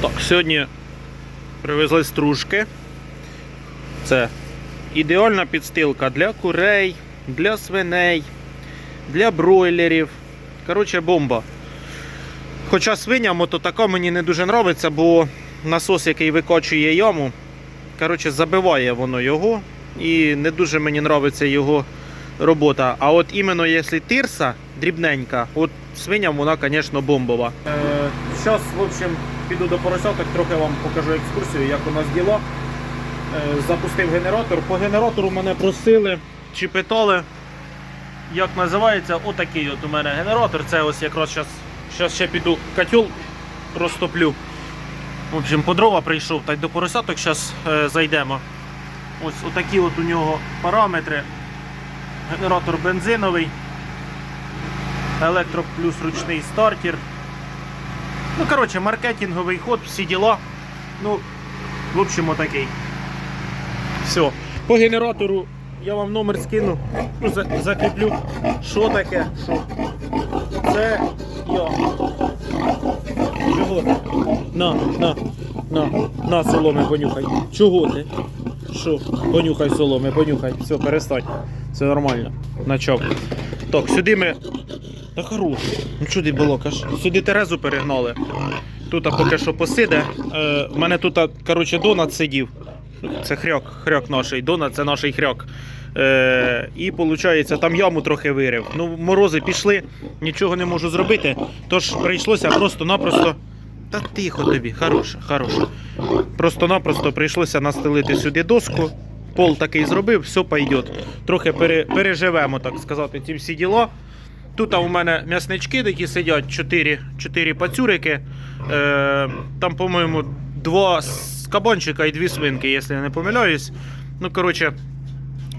Так, сьогодні привезли стружки. Це ідеальна підстилка для курей, для свиней, для бройлерів. Коротше, бомба. Хоча свиням ото така мені не дуже подобається, бо насос, який викочує яму, коротше, забиває воно його. І не дуже мені подобається його робота. А от іменно якщо тирса дрібненька, от свиням вона, звісно, бомбова. Зараз, в общем, піду до поросяток, трохи вам покажу екскурсію, як у нас діло. Е, Запустив генератор. По генератору мене просили чи питали, як називається отакий от у мене генератор. Це ось якраз зараз, зараз ще піду котел розтоплю. В общем, по дрова прийшов, та й до поросяток зараз е, зайдемо. Ось отакі от у нього параметри. Генератор бензиновий, електро плюс ручний стартер. Ну, коротше, маркетинговий ход, всі діла. Ну, в общем, отакий. Все. По генератору я вам номер скину, ну, за- закріплю, що таке, що. Це я. Чого ти? На, на, на, на соломи понюхай. Чого ти? Що? Понюхай соломи, понюхай. Все, перестань. Все нормально. Начав. Так, сюди ми. Та хорош. Ну що ти балокаш? Сюди Терезу перегнали. Тут поки що посиде. Е, в мене тут, коротше, донат сидів. Це хряк, хряк наш. Донат це наш хряк. Е, і виходить, там яму трохи вирив. Ну, морози пішли, нічого не можу зробити. Тож прийшлося просто-напросто. Та тихо тобі, хороше, хороше. Просто-напросто прийшлося настелити сюди доску. Пол такий зробив, все пойде. Трохи пере, переживемо, так сказати, ці всі діла. Тут у мене м'яснички, які сидять 4, 4 пацюрики. Е, там, по-моєму, два кабанчика і дві свинки, якщо я не помиляюсь. Ну, коротше,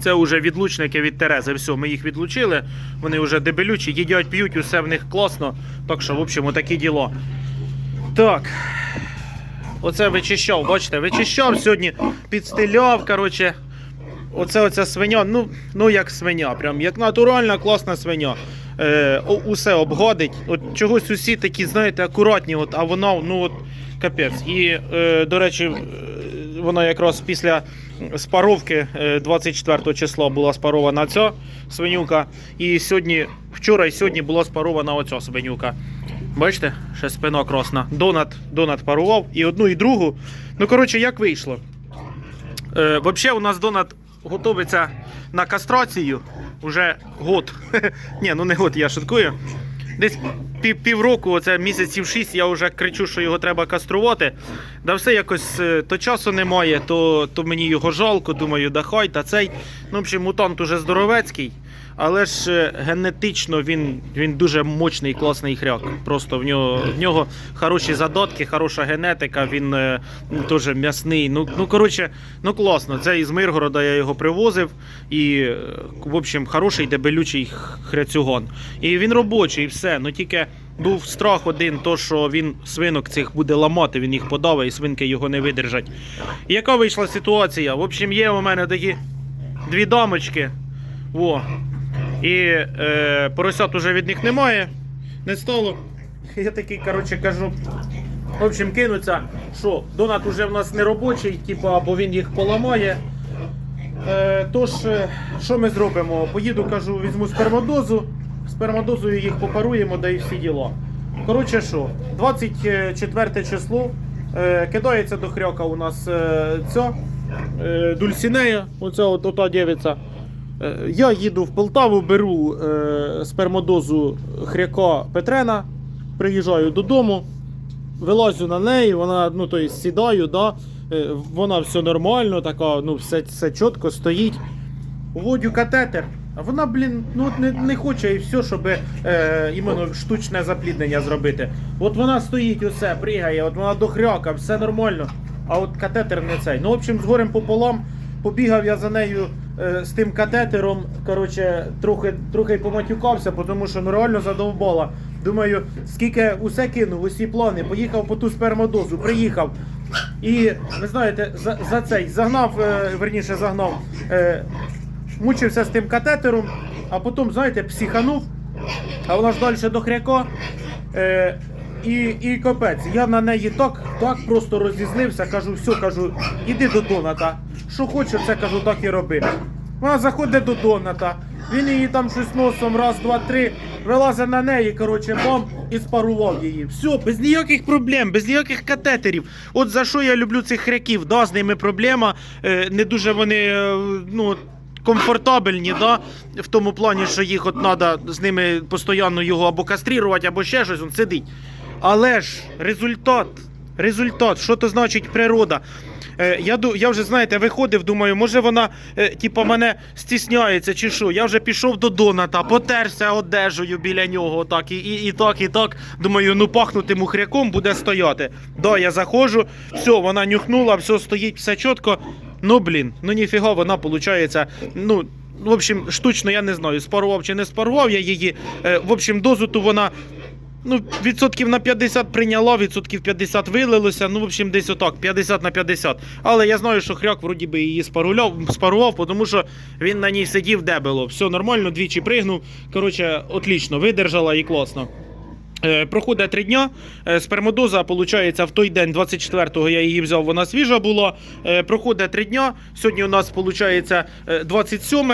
це вже відлучники від Терези. Все, ми їх відлучили. Вони вже дебелючі, їдять, п'ють, усе в них класно. Так що, в общем, такі діло. Так. Оце вичищав, бачите, вичищав сьогодні, підстиляв, коротше. Оце оця свиня, ну, ну як свиня, прям як натуральна, класна свиня. Е, усе обгодить. От чогось усі такі, знаєте, акуратні, от, а вона, ну от капець. І, е, до речі, е, вона якраз після спаровки е, 24 числа була спарована ця свинюка. І сьогодні, вчора і сьогодні була спарована оця свинюка. Бачите, ще спина красна. Донат, донат парував і одну, і другу. Ну, коротше, як вийшло. Е, Взагалі, у нас донат готується на кастрацію вже год. Ні, ну не год, я шуткую. Десь пів, півроку, оце місяців шість, я вже кричу, що його треба каструвати. Да все якось е, то часу немає, то, то мені його жалко, думаю, да хай, та цей. Ну, в общем, мутант уже здоровецький, але ж е, генетично він, він дуже мощний, класний хряк. Просто в нього, в нього хороші задатки, хороша генетика, він е, ну, теж м'ясний. Ну, ну коротше, ну класно. Це із Миргорода я його привозив. І, е, в общем, хороший дебелючий хряцюгон. І він робочий, і все. Ну тільки був страх один, то що він свинок цих буде ламати, він їх подавить, і свинки його не видержать. І яка вийшла ситуація? В общем, є у мене такі дві дамочки. Во. І е, поросят уже від них немає. Не стало. Я такий, коротше, кажу. В общем, кинуться, що донат уже в нас не робочий, типу, або він їх поламає. Е, тож, е, що ми зробимо? Поїду, кажу, візьму спермодозу, спермодозою їх попаруємо, да і всі діла. Коротше, що, 24 число е, кидається до хряка у нас е, ця е, Дульсінея, оця от, ота дівиця. Е, Я їду в Полтаву, беру е, спермодозу хряка Петрена, приїжджаю додому, вилазю на неї, вона, ну, то есть, сідаю, да, е, вона все нормально, така, ну, все, все чітко стоїть. Вводю катетер, а вона, блін, ну не, не хоче і все, щоб е, іменно штучне запліднення зробити. От вона стоїть, усе, пригає, от вона до хряка, все нормально. А от катетер не цей. Ну, в общем, з горем пополам побігав я за нею з тим катетером. Коротше, трохи, трохи поматюкався, тому що ну реально задовбала. Думаю, скільки усе кинув, усі плани, поїхав по ту спермодозу, приїхав. І ви знаєте, за, за цей загнав, е, верніше загнав. Е, мучився з тим катетером, а потім, знаєте, психанув, а вона ж далі до хряка. Е, І, і капець, я на неї так, так просто розізлився, кажу, все, кажу, іди до Доната. Що хочеш, це кажу, так і роби. Вона заходить до Доната. Він її там щось носом, раз, два, три, вилазить на неї, коротше, бам, і спарував її. Все, без ніяких проблем, без ніяких катетерів. От за що я люблю цих хряків, да, з ними проблема. Е, не дуже вони, е, ну. Комфортабельні, да? в тому плані, що їх от треба з ними постійно його або каструвати, або ще щось, він сидить. Але ж результат, результат, що то значить природа? Е, я, я вже, знаєте, виходив, думаю, може вона типа, мене стісняється чи що. Я вже пішов до Доната, потерся одежею біля нього, отак, і, і, і так, і так. Думаю, ну пахнути мухряком буде стояти. Да, я заходжу, все, вона нюхнула, все стоїть, все чітко. Ну блін, ну ніфіга, вона виходить, ну. В общем, штучно я не знаю, спарував чи не спарував я її. Е, в общем, дозу ту вона ну, відсотків на 50 прийняла, відсотків 50 вилилося. Ну, в общем, десь отак, 50 на 50. Але я знаю, що хряк вроді би її спарував, тому що він на ній сидів де було. Все нормально, двічі пригнув. Коротше, отлично, видержала і класно. Е, Проходить три дня. Е, Спермодоза, виходить, в той день, 24-го, я її взяв, вона свіжа була. Е, Проходить три дня. Сьогодні у нас виходить 27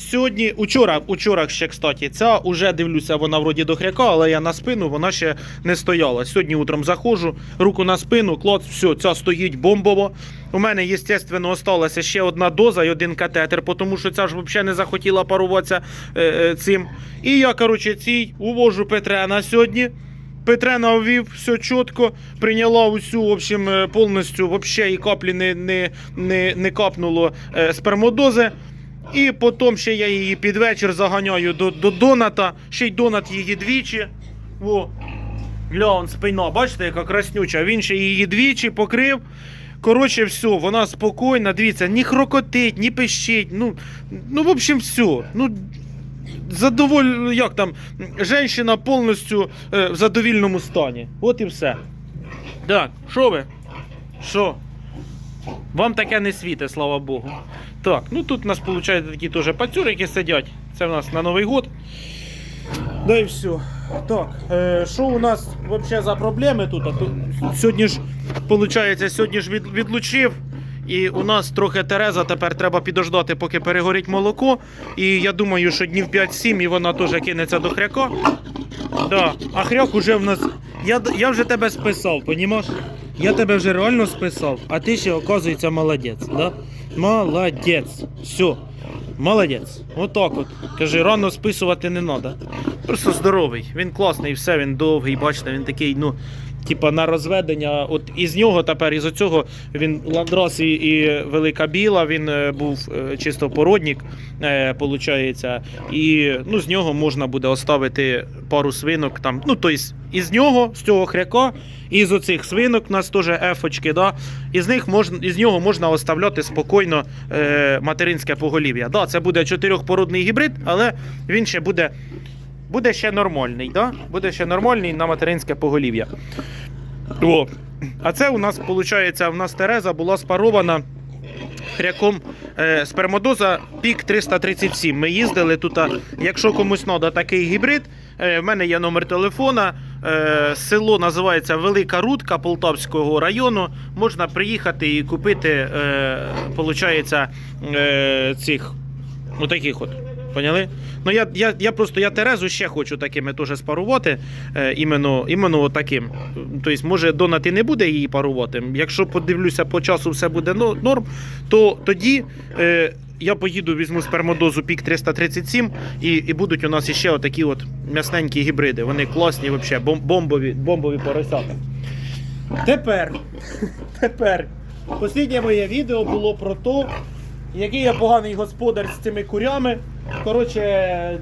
Сьогодні, учора, учора ще, кстати, ця уже дивлюся, вона вроді до хряка, але я на спину, вона ще не стояла. Сьогодні утром заходжу, руку на спину, клац, все, ця стоїть бомбово. У мене, звісно, осталася ще одна доза і один катетер, тому що ця ж взагалі не захотіла паруватися е, е, цим. І я, коротше, цій увожу Петрена сьогодні. Петрена ввів, все чітко, прийняла усю, в общем, е, повністю, вообще і каплі не, не, не, не капнуло е, спермодози. І потім ще я її під вечір заганяю до, до Доната, ще й Донат її двічі. Во. Глянь, спина, бачите, яка краснюча. Він ще її двічі покрив. Коротше, все, вона спокійна, дивіться, ні хрокотить, ні пищить. Ну, ну в общем, все. Ну, задоволь, як там, женщина повністю е, в задовільному стані. От і все. Так, що ви? Що? Вам таке не світить, слава Богу. Так, ну тут у нас виходить такі теж пацюрики сидять. Це в нас на Новий год. Да і все. Так, е, що у нас взагалі за проблеми тут? Сьогодні ж, виходить, сьогодні ж від, відлучив. І у нас трохи Тереза, тепер треба підождати, поки перегорить молоко. І я думаю, що днів 5-7 і вона теж кинеться до хряка. Да. А хряк уже в нас. Я, я вже тебе списав, понімаєш? Я тебе вже реально списав, а ти ще, оказується, молодець. Да? Молодець. Все. Молодець. Отак от. Кажи, рано списувати не треба. Просто здоровий. Він класний, все, він довгий, бачите, він такий, ну. Типа на розведення, от із нього тепер, із оцього він ландрас і, і велика біла, він е, був е, чисто породник, е, получається. І ну, з нього можна буде оставити пару свинок. Там, ну, тобто, із нього, з цього хряка, і з оцих свинок, у нас теж ефочки, да, із, них можна, із нього можна оставляти спокійно е, материнське поголів'я. Да, це буде чотирьохпородний гібрид, але він ще буде. Буде ще нормальний, да? Буде ще нормальний на материнське поголів'я. О. А це у нас, виходить, у нас Тереза була спарована хряком е, спермодоза пік 337. Ми їздили тут. Якщо комусь треба такий гібрид, е, в мене є номер телефона. Е, село називається Велика Рудка Полтавського району. Можна приїхати і купити, е, виходить, е, цих отаких от. Поняли? Ну я, я, я просто я Терезу ще хочу такими теж спарувати. Е, іменно, іменно таким. Тобто, може, Донат і не буде її парувати. Якщо подивлюся по часу, все буде но- норм, то тоді е, я поїду, візьму спермодозу пік 337 і, і будуть у нас іще отакі от м'ясненькі гібриди. Вони класні, взагалі, бомбові, бомбові поросята. Тепер, тепер, останнє моє відео було про те, який я поганий господар з цими курями. Коротше,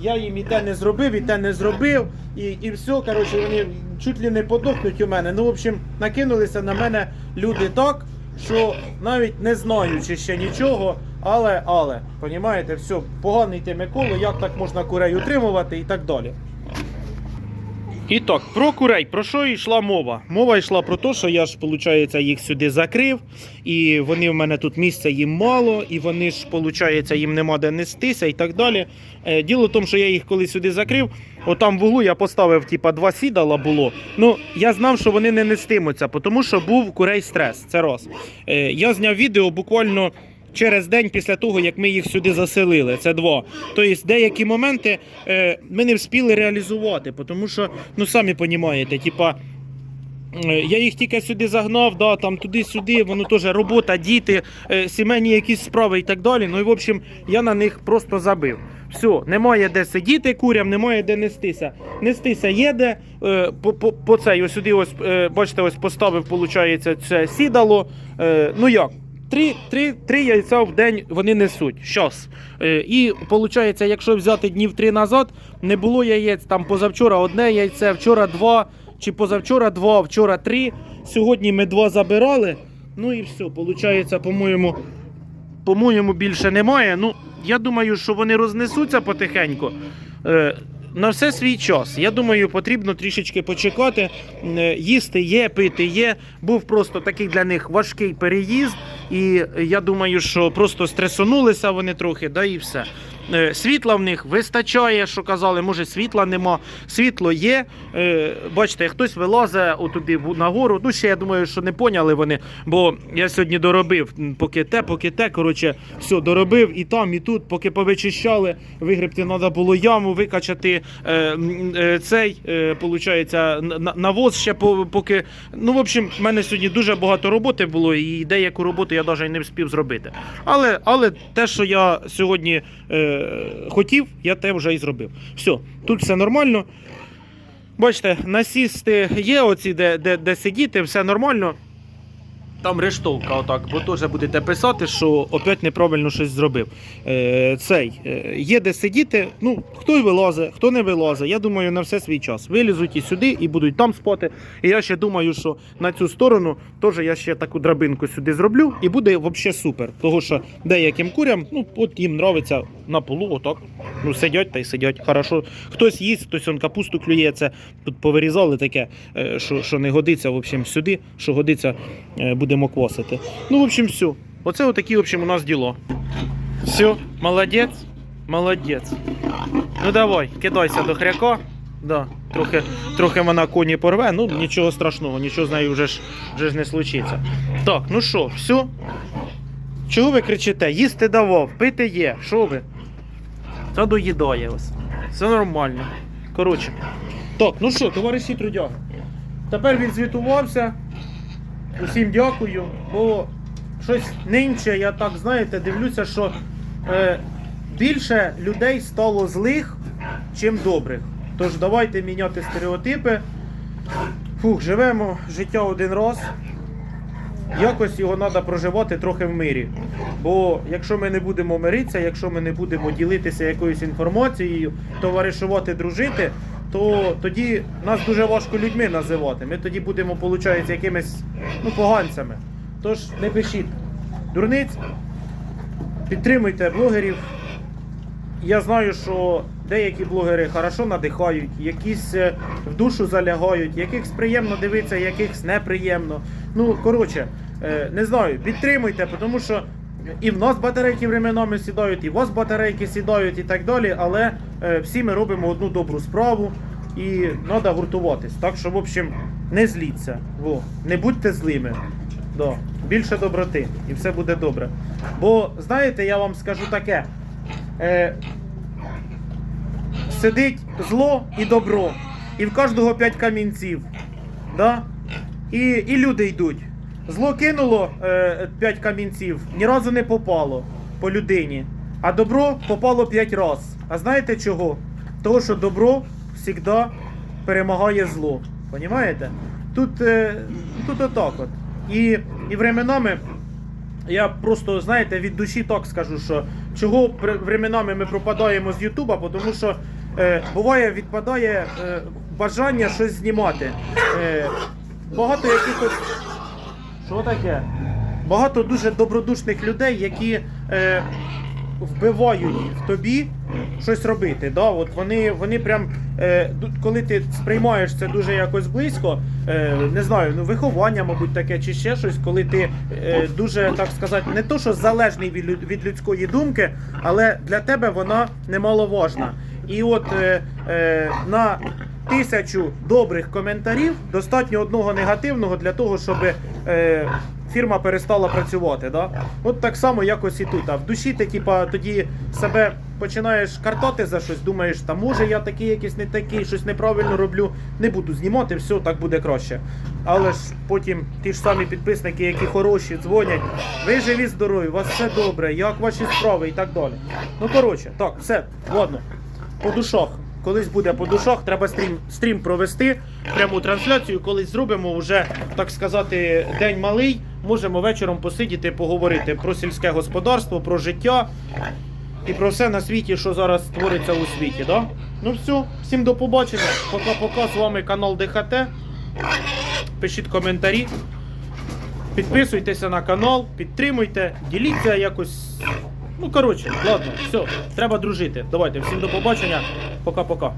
я їм і те не зробив, і те не зробив, і, і все, коротше, вони чуть ли не подохнуть у мене. Ну, в общем, накинулися на мене люди так, що навіть не знаючи ще нічого, але, але, понімаєте, все, поганий ти Микола, як так можна курей утримувати і так далі. І так, про курей, про що йшла мова? Мова йшла про те, що я ж, виходить, їх сюди закрив, і вони в мене тут місця їм мало, і вони ж, виходить, їм нема де нестися і так далі. Е, Діло в тому, що я їх коли сюди закрив, отам в углу я поставив, типа, два сідала було. Ну, я знав, що вони не нестимуться, тому що був курей стрес. Це раз. Е, я зняв відео буквально. Через день після того, як ми їх сюди заселили, це два. Тобто деякі моменти е, ми не встигли реалізувати, тому що, ну самі розумієте, типа, Е, Я їх тільки сюди загнав, да, там туди-сюди, воно теж робота, діти, е, сімейні якісь справи і так далі. Ну і в общем, я на них просто забив. Все, немає де сидіти курям, немає де нестися. Нестися є де. По, по, по цей, ось сюди, ось, бачите, ось поставив, виходить, це сідало. Ну як? Три, три, три яйця в день вони несуть. Щас. Е, і виходить, якщо взяти днів три назад, не було яєць. Там позавчора одне яйце, вчора два, чи позавчора два, вчора три. Сьогодні ми два забирали. Ну і все. Виходить, по-моєму, по-моєму, більше немає. Ну, я думаю, що вони рознесуться потихеньку. На все свій час. Я думаю, потрібно трішечки почекати. Е, Їсти є, пити є. Був просто такий для них важкий переїзд, і я думаю, що просто стресонулися вони трохи, да і все. Е, Світла в них вистачає, що казали, може світла нема. Світло є. Е, Бачите, хтось вилазить отуди нагору. Ну, ще я думаю, що не поняли вони, бо я сьогодні доробив, поки те, поки те. Коротше, все, доробив і там, і тут, поки повичищали, вигребти треба було яму, викачати е, цей, получається, на- навоз ще поки. Ну, в общем, в мене сьогодні дуже багато роботи було, і деяку роботу я навіть не встиг зробити. Але, але те, що я сьогодні хотів, я те вже і зробив. Все, тут все нормально. Бачите, насісти є оці, де, де, де сидіти, все нормально. Там рештовка, отак, бо теж будете писати, що опять неправильно щось зробив. Е, цей, е, є де сидіти, ну, хто вилазить, хто не вилазить. Я думаю, на все свій час. Вилізуть і сюди, і будуть там спати. І я ще думаю, що на цю сторону теж я ще таку драбинку сюди зроблю, і буде взагалі супер. Того що деяким курям, ну, от їм нравиться на полу, отак. Ну, сидять та й сидять. Хорошо. Хтось їсть, хтось он капусту клює. Це тут повирізали таке, е, що, що не годиться в общем, сюди, що годиться, е, будемо квасити. Ну, в общем, все. Оце отакі, в общем, у нас діло. Все, молодець, молодець. Ну давай, кидайся до хряка. Да, трохи, трохи вона коні порве, ну нічого страшного, нічого з нею вже ж, вже ж не случиться. Так, ну що, все? Чого ви кричите? Їсти давав, пити є. Що ви? Та доїдає ось. Все нормально. Коротше. Так, ну що, товариші трудяги. Тепер він звітувався. Усім дякую, бо щось нинче, я так знаєте, дивлюся, що е, більше людей стало злих, чим добрих. Тож давайте міняти стереотипи. Фух, живемо життя один раз. Якось його треба проживати трохи в мирі. Бо якщо ми не будемо миритися, якщо ми не будемо ділитися якоюсь інформацією, товаришувати, дружити, то тоді нас дуже важко людьми називати. Ми тоді будемо, виходить, якимись ну, поганцями. Тож не пишіть дурниць, підтримуйте блогерів. Я знаю, що деякі блогери хорошо надихають, якісь е, в душу залягають, якихось приємно дивитися, якихось неприємно. Ну, коротше, е, не знаю, підтримуйте, тому що і в нас батарейки временами сідають, і в вас батарейки сідають і так далі, але всі ми робимо одну добру справу і треба гуртуватись. Так що, в общем, не зліться. Во, не будьте злими. Да. Більше доброти, і все буде добре. Бо, знаєте, я вам скажу таке. Е, сидить зло і добро. І в кожного п'ять камінців. Да? І, і люди йдуть. Зло кинуло е, камінців, ні разу не попало по людині. А добро попало п'ять разів. А знаєте чого? Того, що добро завжди перемагає зло. Понімаєте? Тут, е, тут отак от. І, і временами я просто, знаєте, від душі так скажу, що чого временами ми пропадаємо з Ютуба, тому що е, буває, відпадає е, бажання щось знімати. Е, багато якихось. Що таке? Багато дуже добродушних людей, які е, вбивають в тобі щось робити. Да? От вони, вони прям, е, коли ти сприймаєш це дуже якось близько, е, не знаю, ну виховання, мабуть, таке чи ще щось, коли ти е, дуже, так сказати, не то, що залежний від, від людської думки, але для тебе вона немаловажна. І от е, е, на тисячу добрих коментарів достатньо одного негативного для того, щоб е, фірма перестала працювати. Да? От так само якось і тут. А в душі ти типа, тоді себе починаєш картати за щось, думаєш, та може я такий якийсь не такий, щось неправильно роблю, не буду знімати, все, так буде краще. Але ж потім ті ж самі підписники, які хороші, дзвонять, ви живі, здорові, у вас все добре, як ваші справи і так далі. Ну коротше, так, все, ладно. По душах. Колись буде по душах, треба стрім, стрім провести, пряму трансляцію. Колись зробимо вже, так сказати, день малий. Можемо вечором посидіти, поговорити про сільське господарство, про життя і про все на світі, що зараз твориться у світі. Да? Ну все, всім до побачення. Пока-пока. З вами канал ДХТ. Пишіть коментарі. Підписуйтеся на канал, підтримуйте, діліться якось. Ну, коротше, ладно, все, треба дружити. Давайте, всім до побачення. Пока-пока.